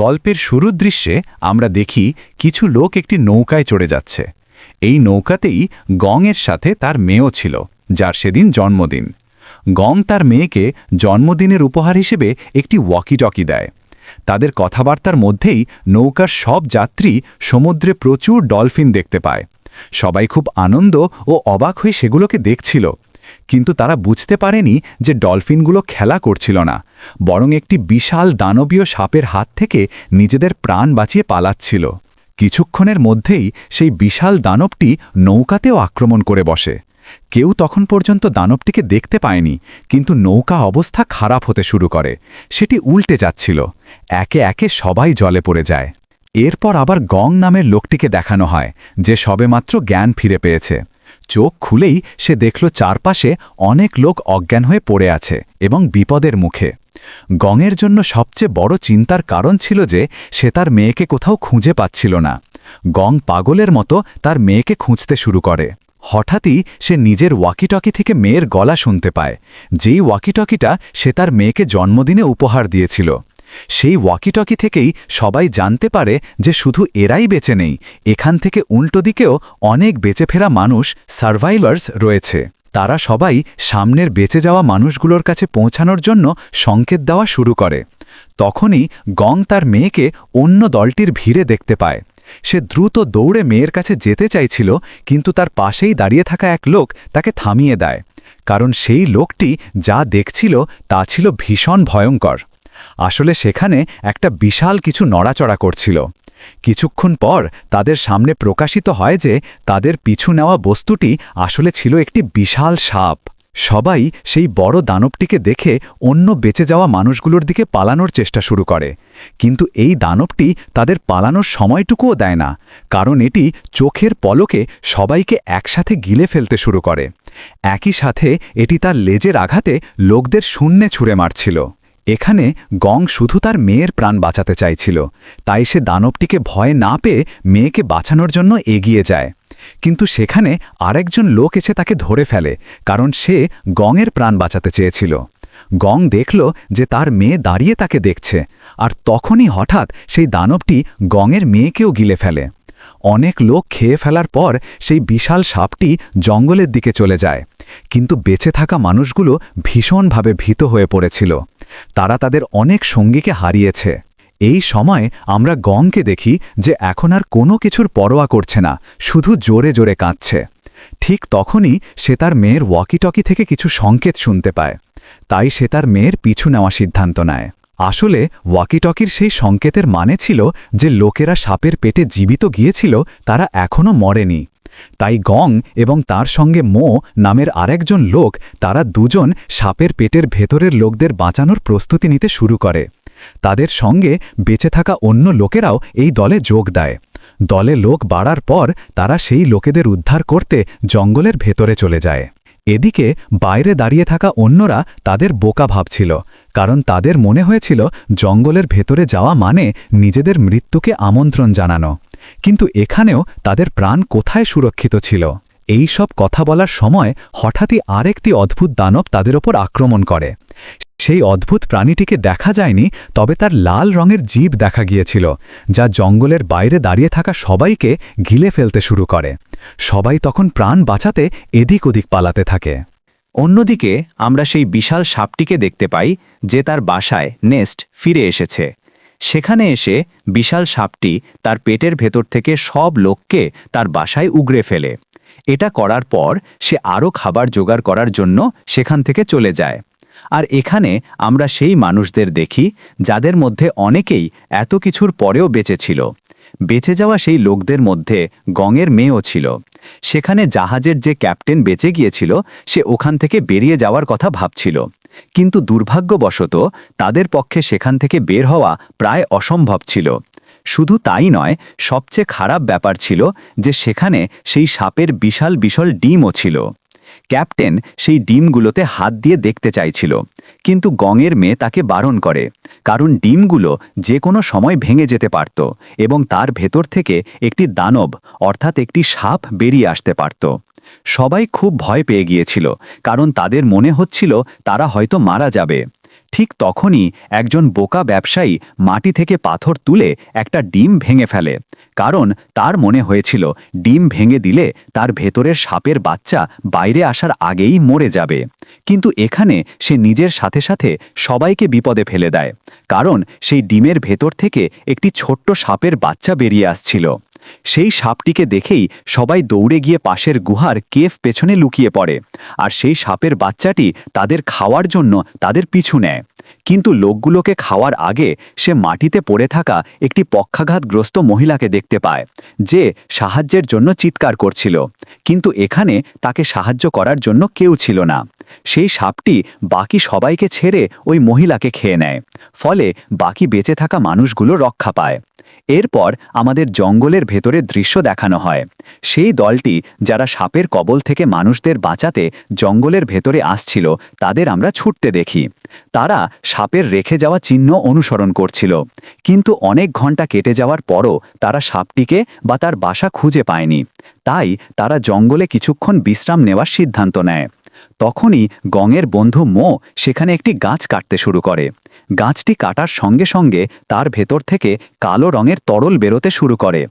গল্পের শুরুর দৃশ্যে আমরা দেখি কিছু লোক একটি নৌকায় চড়ে যাচ্ছে। এই নৌকাতেই গংয়ের সাথে তার মেয়েও ছিল, যার সেদিন জন্মদিন। গং তার মেয়েকে জন্মদিনের উপহার হিসেবে একটি ওয়াকিটকি দেয়। তাদের কথাবার্তার মধ্যেই নৌকার সব যাত্রী সমুদ্রে প্রচুর ডলফিন দেখতে পায়। সবাই খুব আনন্দ ও অবাক হয়ে সেগুলোকে দেখছিল। কিন্তু তারা বুঝতে পারেনি যে ডলফিনগুলো খেলা করছিল না, বরং একটি বিশাল দানবীয় সাপের হাত থেকে নিজেদের প্রাণ বাঁচিয়ে পালাচ্ছিল। কিছুক্ষণের মধ্যেই সেই বিশাল দানবটি নৌকাতেও আক্রমণ করে বসে। কেউ তখন পর্যন্ত দানবটিকে দেখতে পায়নি, কিন্তু নৌকা অবস্থা খারাপ হতে শুরু করে। সেটি উল্টে যাচ্ছিল। একে একে সবাই জলে পড়ে যায়। এরপর আবার গং নামের লোকটিকে দেখানো হয়, যে সবেমাত্র জ্ঞান ফিরে পেয়েছে। চোখ খুলেই সে দেখল চারপাশে অনেক লোক অজ্ঞান হয়ে পড়ে আছে এবং বিপদের মুখে। গঙের জন্য সবচেয়ে বড় চিন্তার কারণ ছিল যে সে তার মেয়েকে কোথাও খুঁজে পাচ্ছিল না। গং পাগলের মতো তার মেয়েকে খুঁজতে শুরু করে। হঠাৎই সে নিজের ওয়াকিটকি থেকে মেয়ের গলা শুনতে পায়। যেই ওয়াকিটকিটা সে তার মেয়েকে জন্মদিনে উপহার দিয়েছিল। সেই ওয়াকিটকি থেকেই সবাই জানতে পারে যে শুধু এরাই বেঁচে নেই, এখান থেকে উল্টো দিকেও অনেক বেঁচে ফেরা মানুষ সার্ভাইভার্স রয়েছে। তারা সবাই সামনের বেঁচে যাওয়া মানুষগুলোর কাছে পৌঁছানোর জন্য সংকেত দেওয়া শুরু করে। তখনই গং তার মেয়েকে অন্য দলটির ভিড়ে দেখতে পায়। সে দ্রুত দৌড়ে মেয়ের কাছে যেতে চাইছিল, কিন্তু তার পাশেই দাঁড়িয়ে থাকা এক লোক তাকে থামিয়ে দেয়। কারণ সেই লোকটি যা দেখছিল তা ছিল ভীষণ ভয়ঙ্কর। আসলে সেখানে একটা বিশাল কিছু নড়াচড়া করছিল। কিছুক্ষণ পর তাদের সামনে প্রকাশিত হয় যে তাদের পিছু নেওয়া বস্তুটি আসলে ছিল একটি বিশাল সাপ। সবাই সেই বড় দানবটিকে দেখে অন্য বেঁচে যাওয়া মানুষগুলোর দিকে পালানোর চেষ্টা শুরু করে। কিন্তু এই দানবটি তাদের পালানোর সময়টুকুও দেয় না, কারণ এটি চোখের পলকে সবাইকে একসাথে গিলে ফেলতে শুরু করে। একই সাথে এটি তার লেজের আঘাতে লোকদের শূন্যে ছুঁড়ে মারছিল। এখানে গং শুধু তার মেয়ের প্রাণ বাঁচাতে চাইছিল, তাই সে দানবটিকে ভয় না পেয়ে মেয়েকে বাঁচানোর জন্য এগিয়ে যায়। কিন্তু সেখানে আরেকজন লোক এসে তাকে ধরে ফেলে, কারণ সে গংয়ের প্রাণ বাঁচাতে চেয়েছিল। গং দেখল যে তার মেয়ে দাঁড়িয়ে তাকে দেখছে, আর তখনই হঠাৎ সেই দানবটি গংয়ের মেয়েকেও গিলে ফেলে। অনেক লোক খেয়ে ফেলার পর সেই বিশাল সাপটি জঙ্গলের দিকে চলে যায়, কিন্তু বেঁচে থাকা মানুষগুলো ভীষণভাবে ভীত হয়ে পড়েছিল। তারা তাদের অনেক সঙ্গীকে হারিয়েছে। এই সময় আমরা গংকে দেখি যে এখন আর কোনো কিছুর পরোয়া করছে না, শুধু জোরে জোরে কাঁদছে। ঠিক তখনই সে তার মেয়ের ওয়াকিটকি থেকে কিছু সংকেত শুনতে পায়। তাই সে তার মেয়ের পিছু নেওয়া সিদ্ধান্ত নেয়। আসলে ওয়াকিটকির সেই সংকেতের মানে ছিল যে লোকেরা সাপের পেটে জীবিত গিয়েছিল, তারা এখনও মরেনি। তাই গং এবং তার সঙ্গে মো নামের আরেকজন লোক, তারা দুজন সাপের পেটের ভেতরের লোকদের বাঁচানোর প্রস্তুতি নিতে শুরু করে। তাদের সঙ্গে বেঁচে থাকা অন্য লোকেরাও এই দলে যোগ দেয়। দলে লোক বাড়ার পর তারা সেই লোকেদের উদ্ধার করতে জঙ্গলের ভেতরে চলে যায়। এদিকে বাইরে দাঁড়িয়ে থাকা অন্যরা তাদের বোকা ভাবছিল। কারণ তাদের মনে হয়েছিল জঙ্গলের ভেতরে যাওয়া মানে নিজেদের মৃত্যুকে আমন্ত্রণ জানানো। কিন্তু এখানেও তাদের প্রাণ কোথায় সুরক্ষিত ছিল? এই সব কথা বলার সময় হঠাৎই আরেকটি অদ্ভুত দানব তাদের ওপর আক্রমণ করে। সেই অদ্ভুত প্রাণীটিকে দেখা যায়নি, তবে তার লাল রঙের জীব দেখা গিয়েছিল, যা জঙ্গলের বাইরে দাঁড়িয়ে থাকা সবাইকে গিলে ফেলতে শুরু করে। সবাই তখন প্রাণ বাঁচাতে এদিক ওদিক পালাতে থাকে। অন্যদিকে, আমরা সেই বিশাল সাপটিকে দেখতে পাই, যে তার বাসায় নেস্ট ফিরে এসেছে। সেখানে এসে বিশাল সাপটি তার পেটের ভেতর থেকে সব লোককে তার বাসায় উগড়ে ফেলে। এটা করার পর সে আরও খাবার জোগাড় করার জন্য সেখান থেকে চলে যায়। আর এখানে আমরা সেই মানুষদের দেখি, যাদের মধ্যে অনেকেই এত কিছুর পরেও বেঁচে ছিল। বেঁচে যাওয়া সেই লোকদের মধ্যে গঙের মেয়েও ছিল। সেখানে জাহাজের যে ক্যাপ্টেন বেঁচে গিয়েছিল, সে ওখান থেকে বেরিয়ে যাওয়ার কথা ভাবছিল। কিন্তু দুর্ভাগ্যবশত তাদের পক্ষে সেখান থেকে বের হওয়া প্রায় অসম্ভব ছিল। শুধু তাই নয়, সবচেয়ে খারাপ ব্যাপার ছিল যে সেখানে সেই সাপের বিশাল বিশাল ডিমও ছিল। ক্যাপ্টেন সেই ডিমগুলোতে হাত দিয়ে দেখতে চাইছিল, কিন্তু গঙের মেয়ে তাকে বারণ করে, কারণ ডিমগুলো যে কোনো সময় ভেঙে যেতে পারত এবং তার ভেতর থেকে একটি দানব, অর্থাৎ একটি সাপ বেরিয়ে আসতে পারত। সবাই খুব ভয় পেয়ে গিয়েছিল, কারণ তাদের মনে হচ্ছিল তারা হয়তো মারা যাবে। ঠিক তখনই একজন বোকা ব্যবসায়ী মাটি থেকে পাথর তুলে একটা ডিম ভেঙে ফেলে। কারণ তার মনে হয়েছিল, ডিম ভেঙে দিলে তার ভেতরের সাপের বাচ্চা বাইরে আসার আগেই মরে যাবে। কিন্তু এখানে সে নিজের সাথে সাথে সবাইকে বিপদে ফেলে দেয়। কারণ সেই ডিমের ভেতর থেকে একটি ছোট্ট সাপের বাচ্চা বেরিয়ে আসছিল। সেই সাপটিকে দেখেই সবাই দৌড়ে গিয়ে পাশের গুহার কেফ পেছনে লুকিয়ে পড়ে, আর সেই সাপের বাচ্চাটি তাদের খাওয়ার জন্য তাদের পিছু নেয়। কিন্তু লোকগুলোকে খাওয়ার আগে সে মাটিতে পড়ে থাকা একটি পক্ষাঘাতগ্রস্ত মহিলাকে দেখতে পায়, যে সাহায্যের জন্য চিৎকার করছিল। কিন্তু এখানে তাকে সাহায্য করার জন্য কেউ ছিল না। সেই সাপটি বাকি সবাইকে ছেড়ে ওই মহিলাকে খেয়ে নেয়। ফলে বাকি বেঁচে থাকা মানুষগুলো রক্ষা পায়। এরপর আমাদের জঙ্গলের ভেতরে দৃশ্য দেখানো হয়। সেই দলটি যারা সাপের কবল থেকে মানুষদের বাঁচাতে জঙ্গলের ভেতরে আসছিল, তাদের আমরা ছুটতে দেখি। তারা সাপের রেখে যাওয়া চিহ্ন অনুসরণ করছিল। কিন্তু অনেক ঘণ্টা কেটে যাওয়ার পরও তারা সাপটিকে বা তার বাসা খুঁজে পায়নি। তাই তারা জঙ্গলে কিছুক্ষণ বিশ্রাম নেওয়ার সিদ্ধান্ত নেয়। তখনই গঙের বন্ধু মো সেখানে একটি গাছ কাটতে শুরু করে। গাছটি কাটার সঙ্গে সঙ্গে তার ভেতর থেকে কালো রঙের তরল বেরোতে শুরু করে।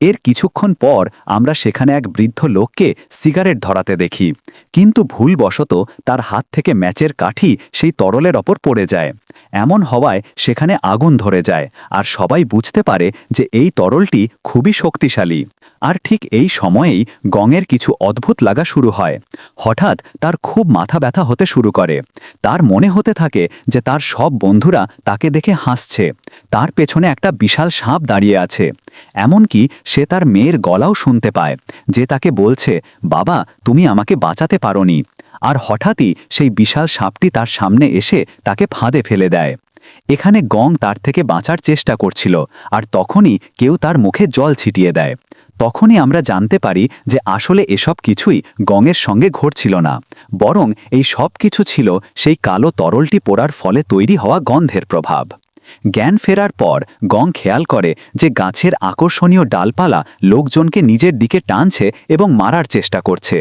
এর কিছুক্ষণ পর আমরা সেখানে এক বৃদ্ধ লোককে সিগারেট ধরাতে দেখি। কিন্তু ভুলবশত তার হাত থেকে ম্যাচের কাঠি সেই তরলের ওপর পড়ে যায়। এমন হওয়ায় সেখানে আগুন ধরে যায়, আর সবাই বুঝতে পারে যে এই তরলটি খুবই শক্তিশালী। আর ঠিক এই সময়েই গঙের কিছু অদ্ভুত লাগা শুরু হয়। হঠাৎ তার খুব মাথা ব্যথা হতে শুরু করে। তার মনে হতে থাকে যে তার সব বন্ধুরা তাকে দেখে হাসছে। তার পেছনে একটা বিশাল সাপ দাঁড়িয়ে আছে। এমনকি সে তার মেয়ের গলাও শুনতে পায়, যে তাকে বলছে, বাবা, তুমি আমাকে বাঁচাতে পারোনি। আর হঠাৎই সেই বিশাল সাপটি তার সামনে এসে তাকে ফাঁদে ফেলে দেয়। এখানে গং তার থেকে বাঁচার চেষ্টা করছিল, আর তখনই কেউ তার মুখে জল ছিটিয়ে দেয়। তখনই আমরা জানতে পারি যে আসলে এসব কিছুই গঙের সঙ্গে ঘটছিল না, বরং এই সব কিছু ছিল সেই কালো তরলটি পোড়ার ফলে তৈরি হওয়া গন্ধের প্রভাব। জ্ঞান ফেরার পর গং খেয়াল করে যে গাছের আকর্ষণীয় ডালপালা লোকজনকে নিজের দিকে টানছে এবং মারার চেষ্টা করছে।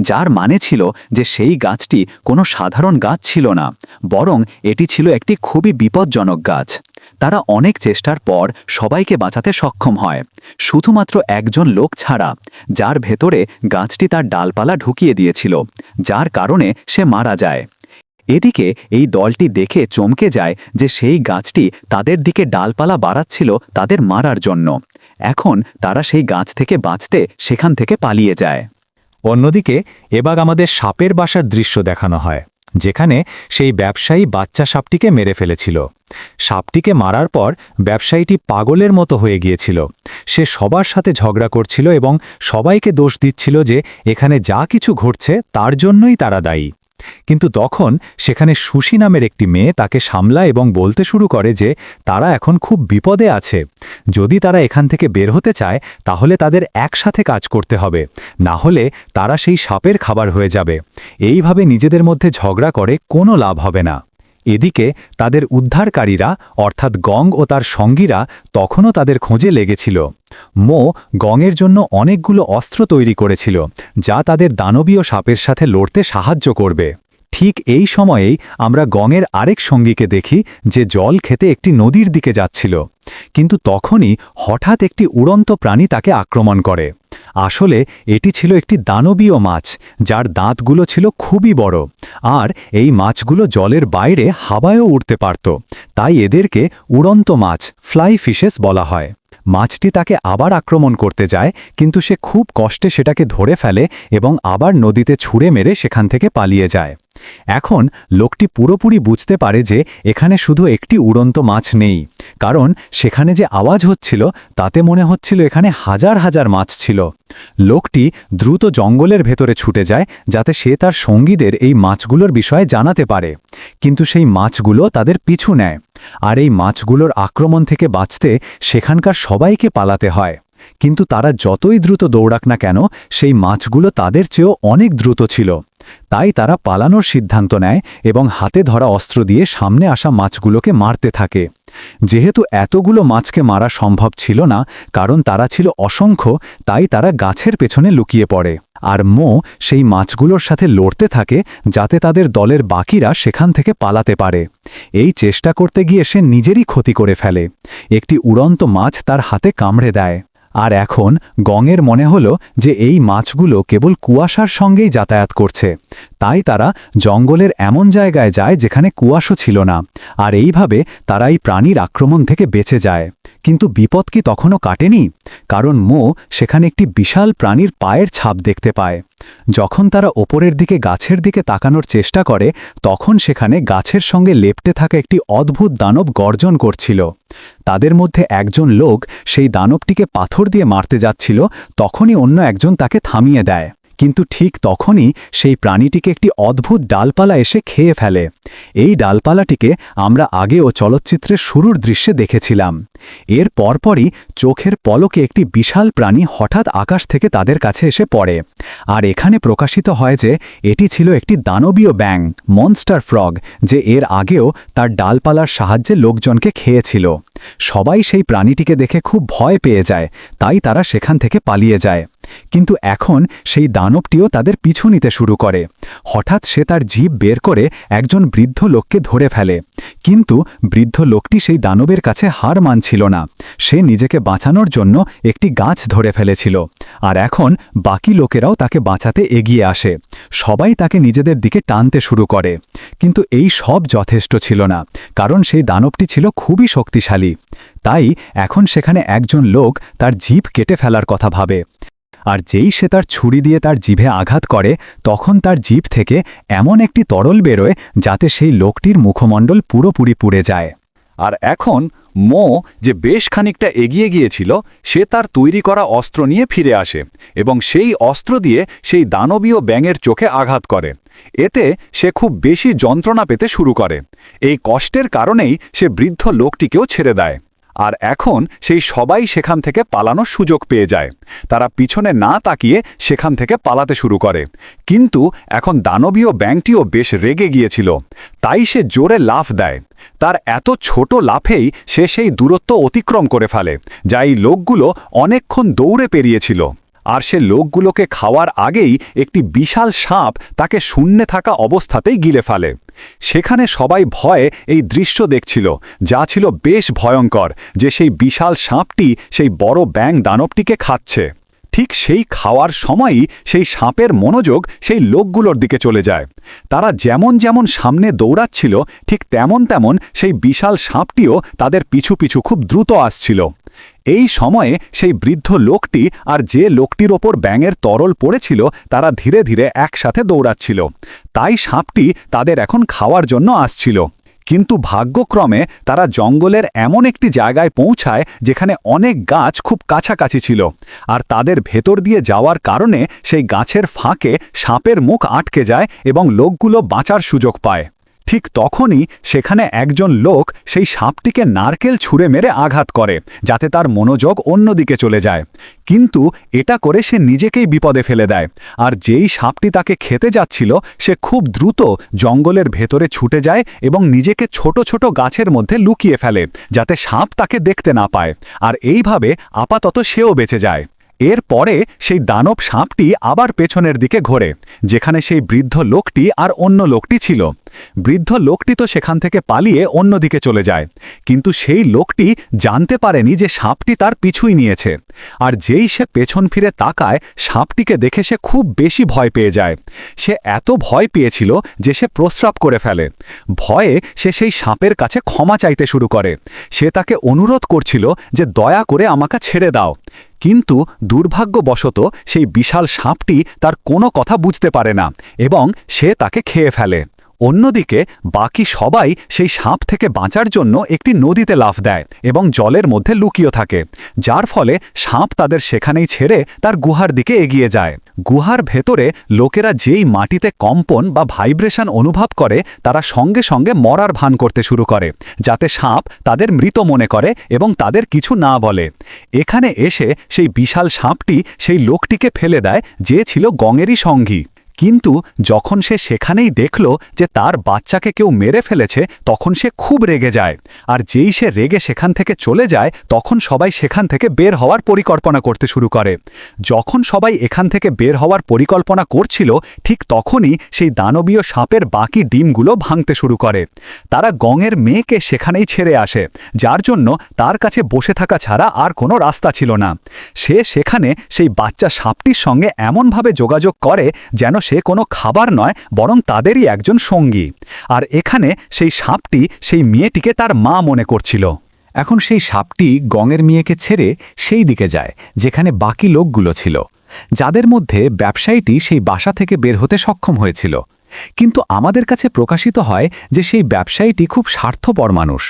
যার মানে ছিল যে সেই গাছটি কোনো সাধারণ গাছ ছিল না, বরং এটি ছিল একটি খুবই বিপজ্জনক গাছ। তারা অনেক চেষ্টার পর সবাইকে বাঁচাতে সক্ষম হয়। শুধুমাত্র একজন লোক ছাড়া, যার ভেতরে গাছটি তার ডালপালা ঢুকিয়ে দিয়েছিল, যার কারণে সে মারা যায়। এদিকে এই দলটি দেখে চমকে যায় যে সেই গাছটি তাদের দিকে ডালপালা বাড়াচ্ছিল তাদের মারার জন্য। এখন তারা সেই গাছ থেকে বাঁচতে সেখান থেকে পালিয়ে যায়। অন্যদিকে এবার আমাদের সাপের বাসার দৃশ্য দেখানো হয়, যেখানে সেই ব্যবসায়ী বাচ্চা সাপটিকে মেরে ফেলেছিল। সাপটিকে মারার পর ব্যবসায়ীটি পাগলের মতো হয়ে গিয়েছিল। সে সবার সাথে ঝগড়া করছিল এবং সবাইকে দোষ দিচ্ছিল যে এখানে যা কিছু ঘটছে তার জন্যই তারা দায়ী। কিন্তু তখন সেখানে সুশি নামের একটি মেয়ে তাকে সামলায় এবং বলতে শুরু করে যে তারা এখন খুব বিপদে আছে। যদি তারা এখান থেকে বের হতে চায়, তাহলে তাদের একসাথে কাজ করতে হবে। না হলে তারা সেই সাপের খাবার হয়ে যাবে। এইভাবে নিজেদের মধ্যে ঝগড়া করে কোনো লাভ হবে না। এদিকে তাদের উদ্ধারকারীরা, অর্থাৎ গং ও তার সঙ্গীরা, তখনও তাদের খোঁজে লেগেছিল। মো গংয়ের জন্য অনেকগুলো অস্ত্র তৈরি করেছিল, যা তাদের দানবীয় সাপের সাথে লড়তে সাহায্য করবে। ঠিক এই সময়েই আমরা গংয়ের আরেক সঙ্গীকে দেখি, যে জল খেতে একটি নদীর দিকে যাচ্ছিল। কিন্তু তখনই হঠাৎ একটি উড়ন্ত প্রাণী তাকে আক্রমণ করে। আসলে এটি ছিল একটি দানবীয় মাছ, যার দাঁতগুলো ছিল খুবই বড়। আর এই মাছগুলো জলের বাইরে হাওয়ায়ও উড়তে পারত। তাই এদেরকে উড়ন্ত মাছ ফ্লাই ফিশেস বলা হয়। মাছটি তাকে আবার আক্রমণ করতে যায়, কিন্তু সে খুব কষ্টে সেটাকে ধরে ফেলে এবং আবার নদীতে ছুঁড়ে মেরে সেখান থেকে পালিয়ে যায়। এখন লোকটি পুরোপুরি বুঝতে পারে যে এখানে শুধু একটি উড়ন্ত মাছ নেই, কারণ সেখানে যে আওয়াজ হচ্ছিল তাতে মনে হচ্ছিল এখানে হাজার হাজার মাছ ছিল। লোকটি দ্রুত জঙ্গলের ভেতরে ছুটে যায় যাতে সে তার সঙ্গীদের এই মাছগুলোর বিষয়ে জানাতে পারে। কিন্তু সেই মাছগুলো তাদের পিছু নেয়, আর এই মাছগুলোর আক্রমণ থেকে বাঁচতে সেখানকার সবাইকে পালাতে হয়। কিন্তু তারা যতই দ্রুত দৌড়াক না কেন, সেই মাছগুলো তাদের চেয়েও অনেক দ্রুত ছিল। তাই তারা পালানোর সিদ্ধান্ত নেয় এবং হাতে ধরা অস্ত্র দিয়ে সামনে আসা মাছগুলোকে মারতে থাকে। যেহেতু এতগুলো মাছকে মারা সম্ভব ছিল না, কারণ তারা ছিল অসংখ্য, তাই তারা গাছের পেছনে লুকিয়ে পড়ে। আর মো সেই মাছগুলোর সাথে লড়তে থাকে, যাতে তাদের দলের বাকিরা সেখান থেকে পালাতে পারে। এই চেষ্টা করতে গিয়ে সে নিজেরই ক্ষতি করে ফেলে। একটি উড়ন্ত মাছ তার হাতে কামড়ে দেয়। আর এখন গঙের মনে হল যে এই মাছগুলো কেবল কুয়াশার সঙ্গেই যাতায়াত করছে। তাই তারা জঙ্গলের এমন জায়গায় যায় যেখানে কুয়াশো ছিল না। আর এইভাবে তারা এই প্রাণীর আক্রমণ থেকে বেঁচে যায়। কিন্তু বিপদ কি তখনও কাটেনি? কারণ মো সেখানে একটি বিশাল প্রাণীর পায়ের ছাপ দেখতে পায়। যখন তারা ওপরের দিকে গাছের দিকে তাকানোর চেষ্টা করে, তখন সেখানে গাছের সঙ্গে লেপটে থাকা একটি অদ্ভুত দানব গর্জন করছিল। তাদের মধ্যে একজন লোক সেই দানবটিকে পাথর দিয়ে মারতে যাচ্ছিল, তখনই অন্য একজন তাকে থামিয়ে দেয়। কিন্তু ঠিক তখনই সেই প্রাণীটিকে একটি অদ্ভুত ডালপালা এসে খেয়ে ফেলে। এই ডালপালাটিকে আমরা আগেও চলচ্চিত্রের শুরুর দৃশ্যে দেখেছিলাম। এর পরপরই চোখের পলকে একটি বিশাল প্রাণী হঠাৎ আকাশ থেকে তাদের কাছে এসে পড়ে। আর এখানে প্রকাশিত হয় যে, এটি ছিল একটি দানবীয় ব্যাং মনস্টার ফ্রগ, যে এর আগেও তার ডালপালার সাহায্যে লোকজনকে খেয়েছিল। সবাই সেই প্রাণীটিকে দেখে খুব ভয় পেয়ে যায়, তাই তারা সেখান থেকে পালিয়ে যায়। কিন্তু এখন সেই দানবটিও তাদের পিছু নিতে শুরু করে। হঠাৎ সে তার জীব বের করে একজন বৃদ্ধ লোককে ধরে ফেলে। কিন্তু বৃদ্ধ লোকটি সেই দানবের কাছে হার মানছিল না। সে নিজেকে বাঁচানোর জন্য একটি গাছ ধরে ফেলেছিল। আর এখন বাকি লোকেরাও তাকে বাঁচাতে এগিয়ে আসে। সবাই তাকে নিজেদের দিকে টানতে শুরু করে। কিন্তু এই সব যথেষ্ট ছিল না, কারণ সেই দানবটি ছিল খুবই শক্তিশালী। তাই এখন সেখানে একজন লোক তার জীব কেটে ফেলার কথা ভাবে। আর যেই সে তার ছুরি দিয়ে তার জিভে আঘাত করে, তখন তার জিভ থেকে এমন একটি তরল বেরোয় যাতে সেই লোকটির মুখমণ্ডল পুরোপুরি পুড়ে যায়। আর এখন মো যে বেশ খানিকটা এগিয়ে গিয়েছিল, সে তার তৈরি করা অস্ত্র নিয়ে ফিরে আসে এবং সেই অস্ত্র দিয়ে সেই দানবীয় ব্যাঙের চোখে আঘাত করে। এতে সে খুব বেশি যন্ত্রণা পেতে শুরু করে। এই কষ্টের কারণেই সে বৃদ্ধ লোকটিকেও ছেড়ে দেয়। আর এখন সেই সবাই সেখান থেকে পালানোর সুযোগ পেয়ে যায়। তারা পিছনে না তাকিয়ে সেখান থেকে পালাতে শুরু করে। কিন্তু এখন দানবীয় ব্যাংকটিও বেশ রেগে গিয়েছিল। তাই সে জোরে লাফ দেয়। তার এত ছোট লাফেই সে সেই দূরত্ব অতিক্রম করে ফেলে, যা এই লোকগুলো অনেকক্ষণ দৌড়ে পেরিয়েছিল। আর সে লোকগুলোকে খাওয়ার আগেই একটি বিশাল সাপ তাকে শূন্যে থাকা অবস্থাতেই গিলে ফেলে। সেখানে সবাই ভয়ে এই দৃশ্য দেখছিল, যা ছিল বেশ ভয়ঙ্কর, যে সেই বিশাল সাপটি সেই বড় ব্যাং দানবটিকে খাচ্ছে। ঠিক সেই খাওয়ার সময়ই সেই সাপের মনোযোগ সেই লোকগুলোর দিকে চলে যায়। তারা যেমন যেমন সামনে দৌড়াচ্ছিল, ঠিক তেমন তেমন সেই বিশাল সাপটিও তাদের পিছু পিছু খুব দ্রুত আসছিল। এই সময়ে সেই বৃদ্ধ লোকটি আর যে লোকটির ওপর ব্যাঙের তরল পড়েছিল, তারা ধীরে ধীরে একসাথে দৌড়াচ্ছিল। তাই সাপটি তাদের এখন খাওয়ার জন্য আসছিল। কিন্তু ভাগ্যক্রমে তারা জঙ্গলের এমন একটি জায়গায় পৌঁছায়, যেখানে অনেক গাছ খুব কাছাকাছি ছিল। আর তাদের ভেতর দিয়ে যাওয়ার কারণে সেই গাছের ফাঁকে সাপের মুখ আটকে যায় এবং লোকগুলো বাঁচার সুযোগ পায়। ঠিক তখনই সেখানে একজন লোক সেই সাপটিকে নারকেল ছুঁড়ে মেরে আঘাত করে, যাতে তার মনোযোগ অন্যদিকে চলে যায়। কিন্তু এটা করে সে নিজেকেই বিপদে ফেলে দেয়, আর যেই সাপটি তাকে খেতে যাচ্ছিল, সে খুব দ্রুত জঙ্গলের ভেতরে ছুটে যায় এবং নিজেকে ছোট ছোট গাছের মধ্যে লুকিয়ে ফেলে, যাতে সাপ তাকে দেখতে না পায়, আর এইভাবে আপাতত সেও বেঁচে যায়। এর পরে সেই দানব সাপটি আবার পেছনের দিকে ঘোরে, যেখানে সেই বৃদ্ধ লোকটি আর অন্য লোকটি ছিল। বৃদ্ধ লোকটি তো সেখান থেকে পালিয়ে অন্যদিকে চলে যায়। কিন্তু সেই লোকটি জানতে পারেনি যে সাপটি তার পিছুই নিয়েছে। আর যেই সে পেছন ফিরে তাকায়, সাপটিকে দেখে সে খুব বেশি ভয় পেয়ে যায়। সে এত ভয় পেয়েছিল যে সে প্রস্রাব করে ফেলে। ভয়ে সে সেই সাপের কাছে ক্ষমা চাইতে শুরু করে। সে তাকে অনুরোধ করছিল যে দয়া করে আমাকে ছেড়ে দাও। কিন্তু দুর্ভাগ্যবশত সেই বিশাল সাপটি তার কোনো কথা বুঝতে পারে না এবং সে তাকে খেয়ে ফেলে। অন্যদিকে, বাকি সবাই সেই সাপ থেকে বাঁচার জন্য একটি নদীতে লাফ দেয় এবং জলের মধ্যে লুকিয়ে থাকে, যার ফলে সাপ তাদের সেখানেই ছেড়ে তার গুহার দিকে এগিয়ে যায়। গুহার ভেতরে লোকেরা যেই মাটিতে কম্পন বা ভাইব্রেশন অনুভব করে, তারা সঙ্গে সঙ্গে মরার ভান করতে শুরু করে, যাতে সাপ তাদের মৃত মনে করে এবং তাদের কিছু না বলে। এখানে এসে সেই বিশাল সাপটি সেই লোকটিকে ফেলে দেয়, যে ছিল গঙেরই সঙ্গী। কিন্তু যখন সে সেখানেই দেখল যে তার বাচ্চাকে কেউ মেরে ফেলেছে, তখন সে খুব রেগে যায়। আর যেই সে রেগে সেখান থেকে চলে যায়, তখন সবাই সেখান থেকে বের হওয়ার পরিকল্পনা করতে শুরু করে। যখন সবাই এখান থেকে বের হওয়ার পরিকল্পনা করছিল, ঠিক তখনই সেই দানবীয় সাপের বাকি ডিমগুলো ভাঙতে শুরু করে। তারা গঙের মেয়েকে সেখানেই ছেড়ে আসে, যার জন্য তার কাছে বসে থাকা ছাড়া আর কোনো রাস্তা ছিল না। সে সেখানে সেই বাচ্চা সাপটির সঙ্গে এমনভাবে যোগাযোগ করে, যেন সে কোনো খাবার নয়, বরং তাদেরই একজন সঙ্গী। আর এখানে সেই সাপটি সেই মেয়েটিকে তার মা মনে করছিল। এখন সেই সাপটি গঙের মেয়েকে ছেড়ে সেই দিকে যায়, যেখানে বাকি লোকগুলো ছিল। যাদের মধ্যে ব্যবসায়ীটি সেই বাসা থেকে বের হতে সক্ষম হয়েছিল। কিন্তু আমাদের কাছে প্রকাশিত হয় যে সেই ব্যবসায়ীটি খুব স্বার্থপর মানুষ।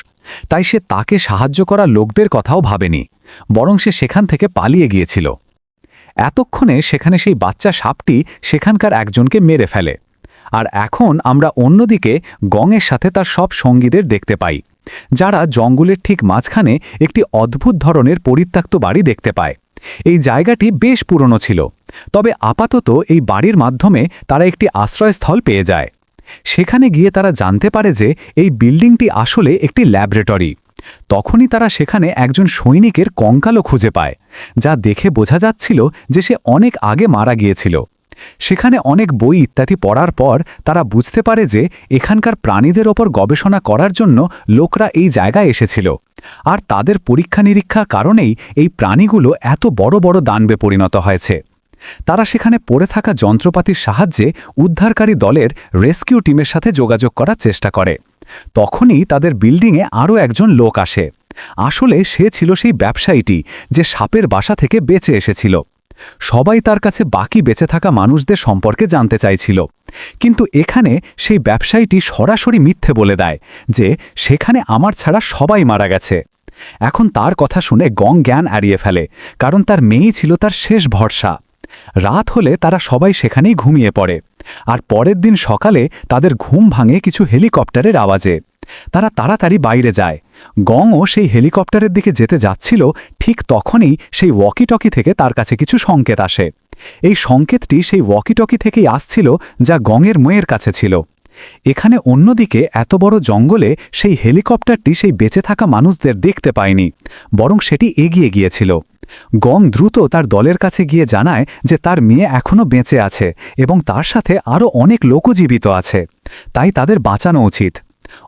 তাই সে তাকে সাহায্য করা লোকদের কথাও ভাবেনি, বরং সে সেখান থেকে পালিয়ে গিয়েছিল। এতক্ষণে সেখানে সেই বাচ্চা সাপটি সেখানকার একজনকে মেরে ফেলে। আর এখন আমরা অন্যদিকে গঙের সাথে তার সব সঙ্গীদের দেখতে পাই, যারা জঙ্গলের ঠিক মাঝখানে একটি অদ্ভুত ধরনের পরিত্যক্ত বাড়ি দেখতে পায়। এই জায়গাটি বেশ পুরনো ছিল, তবে আপাতত এই বাড়ির মাধ্যমে তারা একটি আশ্রয়স্থল পেয়ে যায়। সেখানে গিয়ে তারা জানতে পারে যে এই বিল্ডিংটি আসলে একটি ল্যাবরেটরি। তখনই তারা সেখানে একজন সৈনিকের কঙ্কালও খুঁজে পায়, যা দেখে বোঝা যাচ্ছিল যে সে অনেক আগে মারা গিয়েছিল। সেখানে অনেক বই ইত্যাদি পড়ার পর তারা বুঝতে পারে যে এখানকার প্রাণীদের ওপর গবেষণা করার জন্য লোকরা এই জায়গায় এসেছিল। আর তাদের পরীক্ষা নিরীক্ষা কারণেই এই প্রাণীগুলো এত বড় বড় দানবে পরিণত হয়েছে। তারা সেখানে পড়ে থাকা যন্ত্রপাতির সাহায্যে উদ্ধারকারী দলের রেস্কিউ টিমের সাথে যোগাযোগ করার চেষ্টা করে। তখনই তাদের বিল্ডিংয়ে আরও একজন লোক আসে। আসলে সে ছিল সেই ব্যবসায়ীটি যে সাপের বাসা থেকে বেঁচে এসেছিল। সবাই তার কাছে বাকি বেঁচে থাকা মানুষদের সম্পর্কে জানতে চাইছিল। কিন্তু এখানে সেই ব্যবসায়ীটি সরাসরি মিথ্যে বলে দেয় যে সেখানে আমার ছাড়া সবাই মারা গেছে। এখন তার কথা শুনে গং জ্ঞান এড়িয়ে ফেলে, কারণ তার মেয়েই ছিল তার শেষ ভরসা। রাত হলে তারা সবাই সেখানেই ঘুমিয়ে পড়ে। আর পরের দিন সকালে তাদের ঘুম ভাঙে কিছু হেলিকপ্টারের আওয়াজে। তারা তাড়াতাড়ি বাইরে যায়। গংও সেই হেলিকপ্টারের দিকে যেতে যাচ্ছিল, ঠিক তখনই সেই ওয়াকিটকি থেকে তার কাছে কিছু সংকেত আসে। এই সংকেতটি সেই ওয়াকিটকি থেকেই আসছিল, যা গঙের মেয়ের কাছে ছিল। এখানে অন্যদিকে এত বড় জঙ্গলে সেই হেলিকপ্টারটি সেই বেঁচে থাকা মানুষদের দেখতে পায়নি, বরং সেটি এগিয়ে গিয়েছিল। গং দ্রুত তার দলের কাছে গিয়ে জানায় যে তার মেয়ে এখনও বেঁচে আছে এবং তার সাথে আরও অনেক লোকও জীবিত আছে। তাই তাদের বাঁচানো উচিত।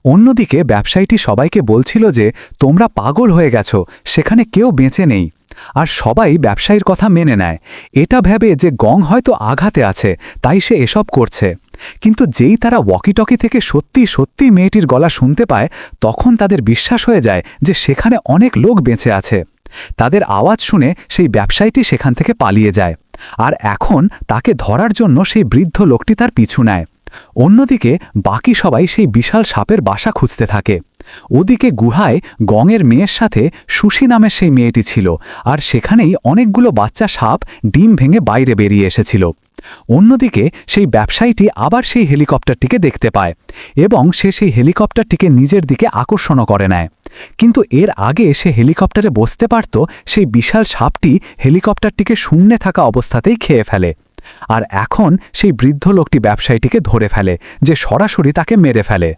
অন্যদিকে ব্যবসায়ীটি সবাইকে বলছিল যে, তোমরা পাগল হয়ে গেছো, সেখানে কেউ বেঁচে নেই। আর সবাই ব্যবসায়ীর কথা মেনে নেয়। এটা ভেবে যে গং হয়তো আঘাতে আছে, তাই সে এসব করছে। কিন্তু যেই তারা ওয়াকিটকি থেকে সত্যি সত্যি মেয়েটির গলা শুনতে পায়, তখন তাদের বিশ্বাস হয়ে যায় যে সেখানে অনেক লোক বেঁচে আছে। তাদের আওয়াজ শুনে সেই ব্যবসায়ীটি সেখান থেকে পালিয়ে যায়। আর এখন তাকে ধরার জন্য সেই বৃদ্ধ লোকটি তার পিছু নেয়। অন্যদিকে বাকি সবাই সেই বিশাল সাপের বাসা খুঁজতে থাকে। ওদিকে গুহায় গঙের মেয়ের সাথে সুশি নামের সেই মেয়েটি ছিল, আর সেখানেই অনেকগুলো বাচ্চা সাপ ডিম ভেঙে বাইরে বেরিয়ে এসেছিল। অন্যদিকে সেই ব্যবসায়ীটি আবার সেই হেলিকপ্টারটিকে দেখতে পায় এবং সে সেই হেলিকপ্টারটিকে নিজের দিকে আকর্ষণ করে নেয়। কিন্তু এর আগে সে হেলিকপ্টারে বসতে পারত, সেই বিশাল সাপটি হেলিকপ্টারটিকে শূন্যে থাকা অবস্থাতেই খেয়ে ফেলে। আর এখন সেই বৃদ্ধ লোকটি ব্যবসায়ীটিকে ধরে ফেলে, যে সরাসরি তাকে মেরে ফেলে।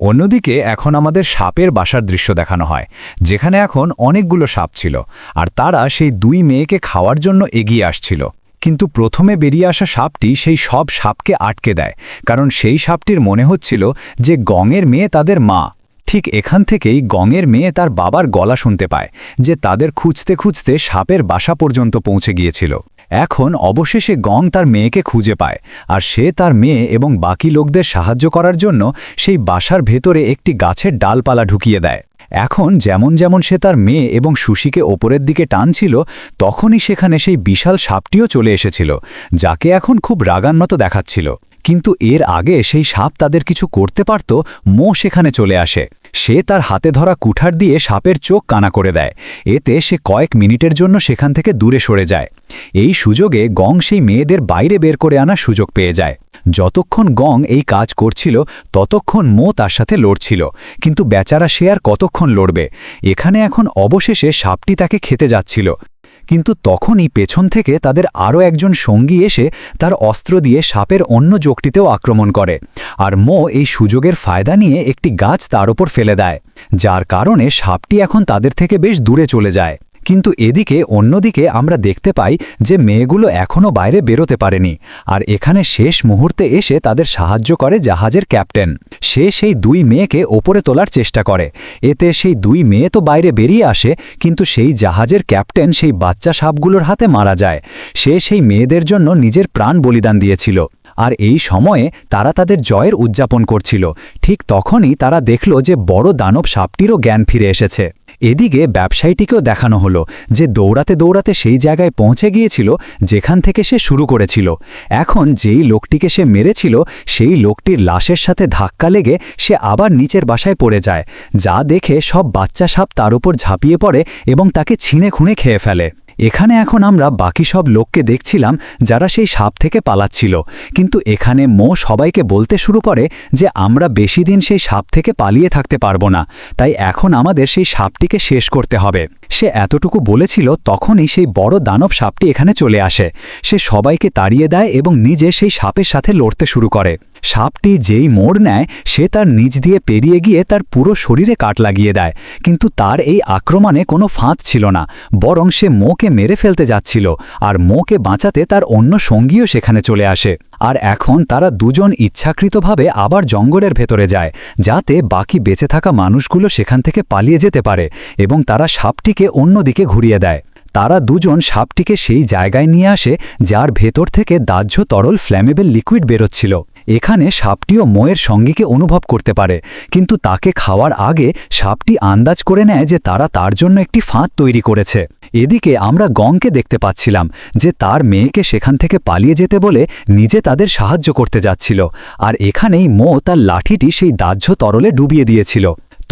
অন্যদিকে এখন আমাদের সাপের বাসার দৃশ্য দেখানো হয়, যেখানে এখন অনেকগুলো সাপ ছিল, আর তারা সেই দুই মেয়েকে খাওয়ার জন্য এগিয়ে আসছিল। কিন্তু প্রথমে বেরিয়ে আসা সাপটি সেই সব সাপকে আটকে দেয়, কারণ সেই সাপটির মনে হচ্ছিল যে গঙের মেয়ে তাদের মা। ঠিক এখান থেকেই গঙের মেয়ে তার বাবার গলা শুনতে পায়, যে তাদের খুঁজতে খুঁজতে সাপের বাসা পর্যন্ত পৌঁছে গিয়েছিল। এখন অবশেষে গং তার মেয়েকে খুঁজে পায়, আর সে তার মেয়ে এবং বাকি লোকদের সাহায্য করার জন্য সেই বাসার ভেতরে একটি গাছের ডালপালা ঢুকিয়ে দেয়। এখন যেমন যেমন সে তার মেয়ে এবং সুশিকে ওপরের দিকে টানছিল, তখনই সেখানে সেই বিশাল সাপটিও চলে এসেছিল, যাকে এখন খুব রাগান্নত দেখাচ্ছিল। কিন্তু এর আগে সেই সাপ তাদের কিছু করতে পারত, মো সেখানে চলে আসে। সে তার হাতে ধরা কুঠার দিয়ে সাপের চোখ কানা করে দেয়। এতে সে কয়েক মিনিটের জন্য সেখান থেকে দূরে সরে যায়। এই সুযোগে গং সেই মেয়েদের বাইরে বের করে আনার সুযোগ পেয়ে যায়। যতক্ষণ গং এই কাজ করছিল, ততক্ষণ মো তার সাথে লড়ছিল। কিন্তু বেচারা সে আর কতক্ষণ লড়বে? এখানে এখন অবশেষে সাপটি তাকে খেতে যাচ্ছিল। কিন্তু তখনই পেছন থেকে তাদের আরও একজন সঙ্গী এসে তার অস্ত্র দিয়ে সাপের অন্য যোগটিতেও আক্রমণ করে। আর মো এই সুযোগের ফায়দা নিয়ে একটি গাছ তার ওপর ফেলে দেয়, যার কারণে সাপটি এখন তাদের থেকে বেশ দূরে চলে যায়। কিন্তু এদিকে, অন্যদিকে আমরা দেখতে পাই যে মেয়েগুলো এখনও বাইরে বেরোতে পারেনি। আর এখানে শেষ মুহূর্তে এসে তাদের সাহায্য করে জাহাজের ক্যাপ্টেন। সে সেই দুই মেয়েকে ওপরে তোলার চেষ্টা করে। এতে সেই দুই মেয়ে তো বাইরে বেরিয়ে আসে, কিন্তু সেই জাহাজের ক্যাপ্টেন সেই বাচ্চা সাপগুলোর হাতে মারা যায়। সে সেই মেয়েদের জন্য নিজের প্রাণ বলিদান দিয়েছিল। আর এই সময়ে তারা তাদের জয়ের উদযাপন করছিল। ঠিক তখনই তারা দেখল যে বড় দানব সাপটিরও জ্ঞান ফিরে এসেছে। এদিকে ব্যবসায়ীটিকেও দেখানো হলো যে দৌড়াতে দৌড়াতে সেই জায়গায় পৌঁছে গিয়েছিল যেখান থেকে সে শুরু করেছিল। এখন যেই লোকটিকে সে মেরেছিল, সেই লোকটির লাশের সাথে ধাক্কা লেগে সে আবার নিচের বাসায় পড়ে যায়। যা দেখে সব বাচ্চা সাপ তার উপর ঝাঁপিয়ে পড়ে এবং তাকে ছিঁড়ে খুঁড়ে খেয়ে ফেলে। এখানে এখন আমরা বাকি সব লোককে দেখছিলাম যারা সেই সাপ থেকে পালাচ্ছিল। কিন্তু এখানে মো সবাইকে বলতে শুরু করে যে আমরা বেশি দিন সেই সাপ থেকে পালিয়ে থাকতে পারব না। তাই এখন আমাদের সেই সাপটিকে শেষ করতে হবে। সে এতটুকু বলেছিল তখনই সেই বড় দানব সাপটি এখানে চলে আসে। সে সবাইকে তাড়িয়ে দেয় এবং নিজে সেই সাপের সাথে লড়তে শুরু করে। সাপটি যেই মোড় নেয়, সে তার নিচ দিয়ে পেরিয়ে গিয়ে তার পুরো শরীরে কাট লাগিয়ে দেয়। কিন্তু তার এই আক্রমণে কোনো ফাঁদ ছিল না, বরং সে মোকে মেরে ফেলতে যাচ্ছিল, আর মোকে বাঁচাতে তার অন্য সঙ্গীও সেখানে চলে আসে। আর এখন তারা দুজন ইচ্ছাকৃতভাবে আবার জঙ্গলের ভেতরে যায়, যাতে বাকি বেঁচে থাকা মানুষগুলো সেখান থেকে পালিয়ে যেতে পারে এবং তারা সাপটিকে অন্যদিকে ঘুরিয়ে দেয়। তারা দুজন সাপটিকে সেই জায়গায় নিয়ে আসে, যার ভেতর থেকে দাহ্য তরল ফ্ল্যামেবল লিকুইড বেরোচ্ছিল। এখানে সাপটিও ময়ের সঙ্গীকে অনুভব করতে পারে। কিন্তু তাকে খাওয়ার আগে সাপটি আন্দাজ করে নেয় যে তারা তার জন্য একটি ফাঁদ তৈরি করেছে। এদিকে আমরা গংকে দেখতে পাচ্ছিলাম যে তার মেয়েকে সেখান থেকে পালিয়ে যেতে বলে নিজে তাদের সাহায্য করতে যাচ্ছিল। আর এখানেই মো তার লাঠিটি সেই দাহ্য তরলে ডুবিয়ে দিয়েছিল।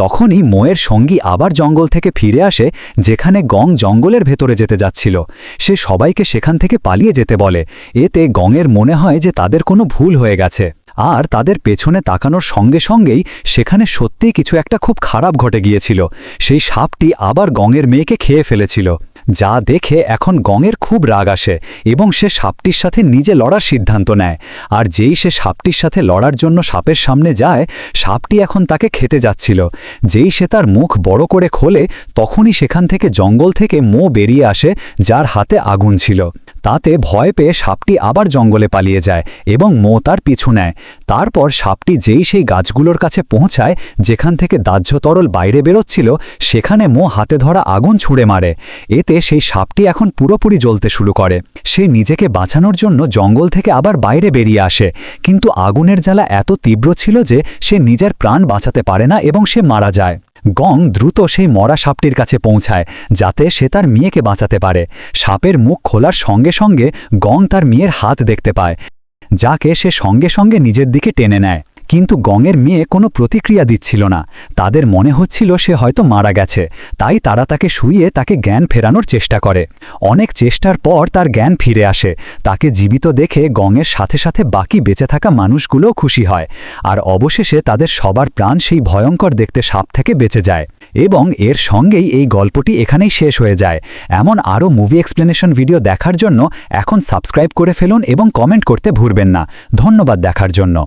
তখনই মোয়ের সঙ্গী আবার জঙ্গল থেকে ফিরে আসে, যেখানে গং জঙ্গলের ভেতরে যেতে যাচ্ছিল। সে সবাইকে সেখান থেকে পালিয়ে যেতে বলে। এতে গংয়ের মনে হয় যে তাদের কোনো ভুল হয়ে গেছে। আর তাদের পেছনে তাকানোর সঙ্গে সঙ্গেই সেখানে সত্যিই কিছু একটা খুব খারাপ ঘটে গিয়েছিল। সেই সাপটি আবার গঙের মেয়েকে খেয়ে ফেলেছিল। যা দেখে এখন গঙের খুব রাগ আসে এবং সে সাপটির সাথে নিজে লড়ার সিদ্ধান্ত নেয়। আর যেই সে সাপটির সাথে লড়ার জন্য সাপের সামনে যায়, সাপটি এখন তাকে খেতে যাচ্ছিল। যেই সে তার মুখ বড় করে খোলে, তখনই সেখান থেকে জঙ্গল থেকে মো বেরিয়ে আসে, যার হাতে আগুন ছিল। তাতে ভয় পেয়ে সাপটি আবার জঙ্গলে পালিয়ে যায় এবং মো তার পিছু নেয়। তারপর সাপটি যেই সেই গাছগুলোর কাছে পৌঁছায়, যেখান থেকে দাহ্য তরল বাইরে বেরোচ্ছিল, সেখানে মো হাতে ধরা আগুন ছুঁড়ে মারে। এতে সেই সাপটি এখন পুরোপুরি জ্বলতে শুরু করে। সে নিজেকে বাঁচানোর জন্য জঙ্গল থেকে আবার বাইরে বেরিয়ে আসে। কিন্তু আগুনের জ্বালা এত তীব্র ছিল যে সে নিজের প্রাণ বাঁচাতে পারে না এবং সে মারা যায়। গং দ্রুত সেই মরা সাপটির কাছে পৌঁছায়, যাতে সে তার মেয়েকে বাঁচাতে পারে। সাপের মুখ খোলার সঙ্গে সঙ্গে গং তার মেয়ের হাত দেখতে পায়, যাকে সে সঙ্গে সঙ্গে নিজের দিকে টেনে নেয়। কিন্তু গঙের মেয়ে কোনো প্রতিক্রিয়া দিচ্ছিল না। তাদের মনে হচ্ছিল সে হয়তো মারা গেছে। তাই তারা তাকে শুইয়ে তাকে জ্ঞান ফেরানোর চেষ্টা করে। অনেক চেষ্টার পর তার জ্ঞান ফিরে আসে। তাকে জীবিত দেখে গঙের সাথে সাথে বাকি বেঁচে থাকা মানুষগুলোও খুশি হয়। আর অবশেষে তাদের সবার প্রাণ সেই ভয়ঙ্কর দেখতে সাপ থেকে বেঁচে যায়। এবং এর সঙ্গেই এই গল্পটি এখানেই শেষ হয়ে যায়। এমন আরও মুভি এক্সপ্লেনেশন ভিডিও দেখার জন্য এখন সাবস্ক্রাইব করে ফেলুন এবং কমেন্ট করতে ভুলবেন না। ধন্যবাদ দেখার জন্য।